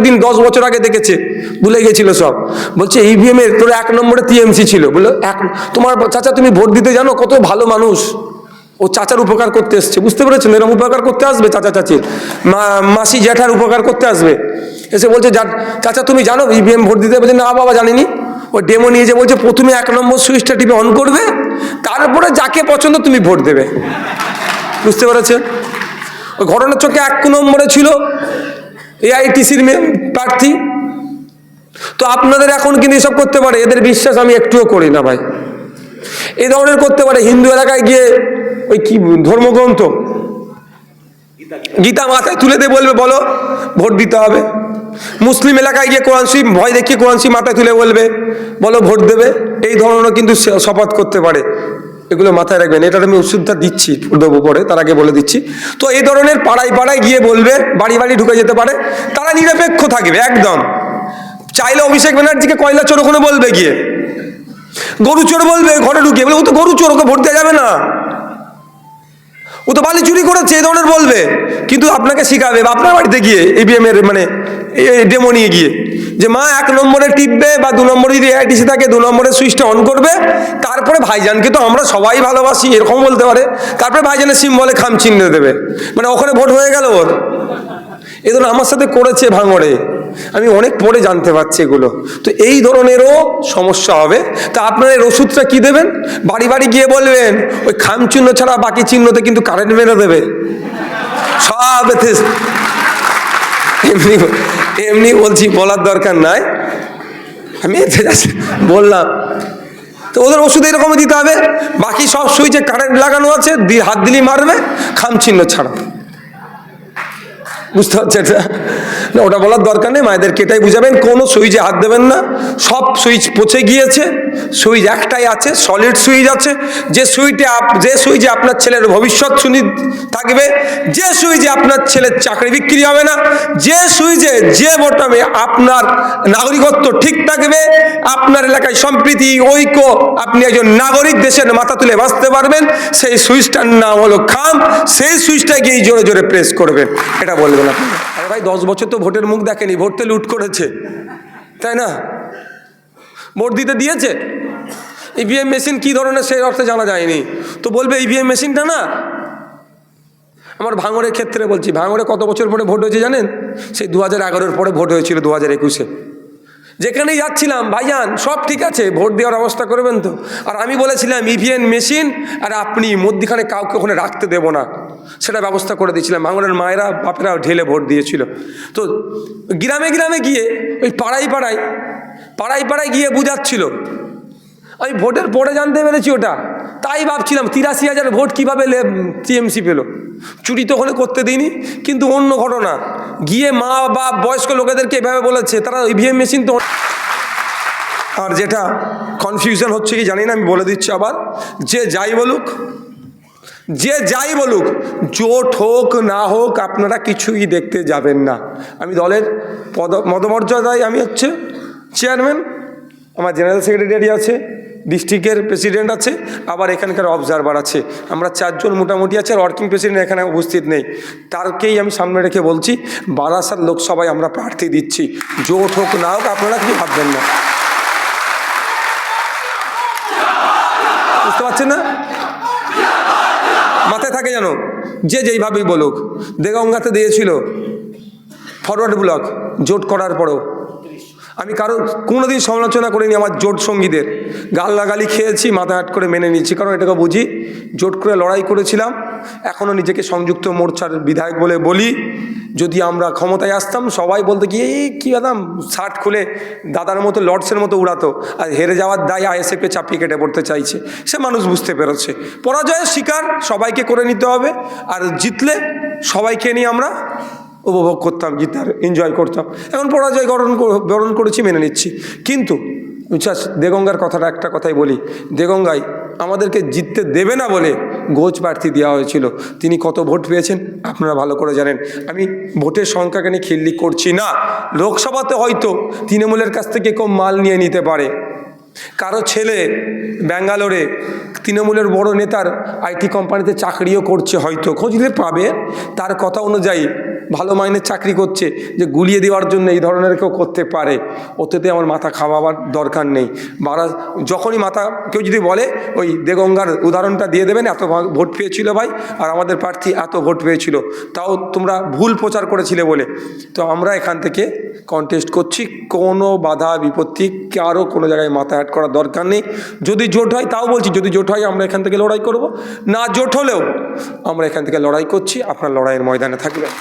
অনেক দশ বছর আগে দেখেছে, ভুলে গেছিল সব। বলছে ইভিএম এর তোর এক নম্বরে টিএমসি ছিল। বলল, এক, তোমার চাচা তুমি ভোট দিতে জানো, কত ভালো মানুষ। ও চাচার উপকার করতে এসছে। বুঝতে পেরেছেন এরকম উপকার করতে আসবে চাচা চাচির মাসি, জ্যাঠার উপকার করতে আসবে। এসে বলছে চাচা তুমি জানো ইভিএম ভোট দিতে? বলছে, না বাবা, জানিনি। ও ডেমো নিয়ে যে বলছে, প্রথমে এক নম্বর সুইচটা টিপে অন করবে, তারপরে যাকে পছন্দ তুমি ভোট দেবে। বুঝতে পেরেছেন ঘটনার চোখে এক নম্বরে ছিল এআইটিসির প্রার্থী। তো আপনাদের এখন কিন্তু এসব করতে পারে, এদের বিশ্বাস আমি একটুও করি না ভাই। এই ধরনের করতে পারে, হিন্দু এলাকায় গিয়ে ওই কি ধর্মগ্রন্থ? গীতা মাথায় তুলে দিয়ে বলবে, বলো, ভোট দিতে হবে। মুসলিম এলাকায় গিয়ে কোরআন শরীফ, ভয় দেখিয়ে কোরআন শরীফ মাথায় তুলে বলবে, বলো, ভোট দেবে। এই ধরনের কিন্তু শপথ করতে পারে। এগুলো মাথায় রাখবেন। এটার আমি ওষুধটা দিচ্ছি দেবো পরে তার আগে বলে দিচ্ছি। তো এই ধরনের পাড়ায় পাড়ায় গিয়ে বলবে, বাড়ি বাড়ি ঢুকে যেতে পারে। তারা নিরপেক্ষ থাকবে, একদম। চাইলে অভিষেক ব্যানার্জিকে কয়লা চোর ওখানে বলবে গিয়ে। গরু চোর বলবে ঘরে ঢুকে বলে, ও তো গরু চোর, ওকে ভোট দেওয়া যাবে না। ও তো বালি চুরি করেছে এই ধরনের বলবে। কিন্তু আপনাকে শিখাবে, বা আপনার বাড়িতে গিয়ে ইভিএম এর মানে ডেমো নিয়ে গিয়ে। যে মা, এক নম্বরে টিপবে বা দু নম্বরে যদি এআইটিসি থাকে, দু নম্বরে সুইচটা অন করবে, তারপরে ভাইজানকে তো আমরা সবাই ভালোবাসি এরকম বলতে পারে। তারপরে ভাইজানের সিম বলে খাম চিহ্ন দেবে। মানে ওখানে ভোট হয়ে গেল ওর। এ ধরুন আমার সাথে করেছে ভাঙড়ে। আমি অনেক পরে জানতে পারছি এগুলো। তো এই ধরনেরও সমস্যা হবে। তা আপনার এর ওষুধটা কী দেবেন? বাড়ি বাড়ি গিয়ে বলবেন, ওই খাম চিহ্ন ছাড়া বাকি চিহ্নতে কিন্তু কারেন্ট মেরে দেবে। সব এমনি বলছি, বলার দরকার নাই। আমি বললাম। তো ওদের ওষুধ এরকম দিতে হবে। বাকি সব সুইচে কারেন্ট লাগানো আছে হাত দিলি মারবে খামছিন্ন ছাড়া। বুঝতে পারছে এটা না, ওটা বলার দরকার নেই, মায়েদেরকে এটাই বুঝাবেন, কোনো সুইচে হাত দেবেন না, সব সুইচ পচে গিয়েছে, সুইচ একটাই আছে সলিড সুইচ আছে, যে সুইচে আপ, যে সুইচে আপনার ছেলের ভবিষ্যৎ সুনি থাকবে, যে সুইচে আপনার ছেলের চাকরি বিক্রি হবে না, যে সুইচে যে বোটামে আপনার নাগরিকত্ব ঠিক থাকবে, আপনার এলাকায় সম্প্রীতি, ঐক্য, আপনি একজন নাগরিক, দেশের মাথা তুলে বাঁচতে পারবেন, সেই সুইচটার নাম হলো খাম, সেই সুইচটা গিয়ে জোরে জোরে প্রেস করবেন, এটা বলবেন আপনি। আরে ভাই, দশ বছর তো ভোটের মুখ দেখেনি ভোটতে লুট করেছে, তাই না? ভোট দিতে দিয়েছে? ইভিএম মেশিন কী ধরনের সেই অর্থে জানা যায়নি। তো বলবে ইভিএম মেশিনটা না? আমার ভাঙড়ের ক্ষেত্রে বলছি ভাঙড়ে কত বছর পরে ভোট হয়েছে জানেন? সেই দু হাজার পরে ভোট হয়েছিল দু হাজার একুশে। যেখানেই যাচ্ছিলাম, ভাইজান, সব ঠিক আছে? ভোট দেওয়ার অবস্থা করবেন তো? আর আমি বলেছিলাম ইভিএম মেশিন, আর আপনি মধ্যখানে কাউকে ওখানে রাখতে দেবো না। সেটা ব্যবস্থা করে দিয়েছিলাম। ভাঙড়ের মায়েরা বাপেরা ঢেলে ভোট দিয়েছিল। তো গ্রামে গ্রামে গিয়ে, ওই পাড়ায় পাড়ায় পাড়ায় পাড়ায় গিয়ে বুঝাচ্ছিল। আমি ভোটের পরে জানতে পেরেছি ওটা। তাই ভাবছিলাম, তিরাশি হাজার ভোট কীভাবে টিএমসি পেল? চুরি তো ওখানে করতে দিইনি, কিন্তু অন্য ঘটনা। গিয়ে মা বা বয়স্ক লোকেদেরকে এভাবে বলেছে, তারা ইভিএম মেশিন তো আর যেটা কনফিউশন হচ্ছে কি জানি না, আমি বলে দিচ্ছি আবার। যে যাই বলুক, যে যাই বলুক, জোট হোক, না হোক, আপনারা কিছুই দেখতে যাবেন না। আমি দলের পদ মদমর্যাদায় আমি হচ্ছে চেয়ারম্যান আমার জেনারেল সেক্রেটারি আছে। ডিস্ট্রিক্টের প্রেসিডেন্ট আছে, আবার এখানকার অবজারভার আছে। আমরা চারজন মোটামুটি আছে আর ওয়ার্কিং প্রেসিডেন্ট এখানে উপস্থিত নেই। তারকেই আমি সামনে রেখে বলছি, বারাসাত লোকসভায় আমরা প্রার্থী দিচ্ছি। জোট হোক না হোক, আপনারা কিছু ভাববেন না। বুঝতে পারছেন না? মাথায় থাকে জানো যে যেইভাবেই বলুক। দেগঙ্গাতে দিয়েছিল ফরওয়ার্ড ব্লক জোট করার পরেও। আমি কারণ কোনোদিন সমালোচনা করিনি আমার জোট সঙ্গীদের। গাল্লাগালি খেয়েছি মাথা হাট করে মেনে নিয়েছি, কারণ এটাকে বুঝি জোট করে লড়াই করেছিলাম। এখনও নিজেকে সংযুক্ত মোর্চার বিধায়ক বলে বলি, যদি আমরা ক্ষমতায় আসতাম, সবাই বলতে কি, এই কী দাদাম শার্ট খুলে দাদার মতো, লর্ডসের মতো উড়াতো, আর হেরে যাওয়ার দায় আইএসএফকে চাপিয়ে কেটে পড়তে চাইছে। সে মানুষ বুঝতে পেরেছে। পরাজয়ের শিকার সবাইকে করে নিতে হবে, আর জিতলে সবাইকে নিয়ে আমরা উপভোগ করতাম, জিতার এনজয় করতাম। এখন পরাজয় কর- বরণ করেছি, মেনে নিচ্ছি। কিন্তু বিশ্বাস দেগঙ্গার কথাটা একটা কথাই বলি। দেগঙ্গায় আমাদেরকে জিততে দেবে না বলে গোচ প্রার্থী দেওয়া হয়েছিল। তিনি কত ভোট পেয়েছেন, আপনারা ভালো করে জানেন। আমি ভোটের সংখ্যাকে নিয়ে খিল্লি করছি না। লোকসভাতে হয়তো তৃণমূলের কাছ থেকে কম মাল নিয়ে নিতে পারে। কারও ছেলে ব্যাঙ্গালোরে তৃণমূলের বড় নেতার আইটি কোম্পানিতে চাকরিও করছে হয়তো। খুঁজলে পাবে। তার কথা অনুযায়ী ভালো মাইনের চাকরি করছে, যে গুলিয়ে দেওয়ার জন্য এই ধরনের কেউ করতে পারে, ওতেতে আমার মাথা খাওয়াবার দরকার নেই। বারা যখনই মাথা, কেউ যদি বলে, ওই দেগঙ্গার উদাহরণটা দিয়ে দেবেন, এত ভোট পেয়েছিল ভাই, আর আমাদের প্রার্থী এত ভোট পেয়েছিল, তাও তোমরা ভুল প্রচার করেছিলে বলে। তো আমরা এখান থেকে কন্টেস্ট করছি, কোনো বাধা, বিপত্তি কারও কোনো জায়গায় মাথা অ্যাড করার দরকার নেই। যদি জোট হয়, তাও বলছি, যদি জোট হয়, আমরা এখান থেকে লড়াই করব। না জোট হলেও আমরা এখান থেকে লড়াই করছি, আপনার লড়াইয়ের ময়দানে থাকবেন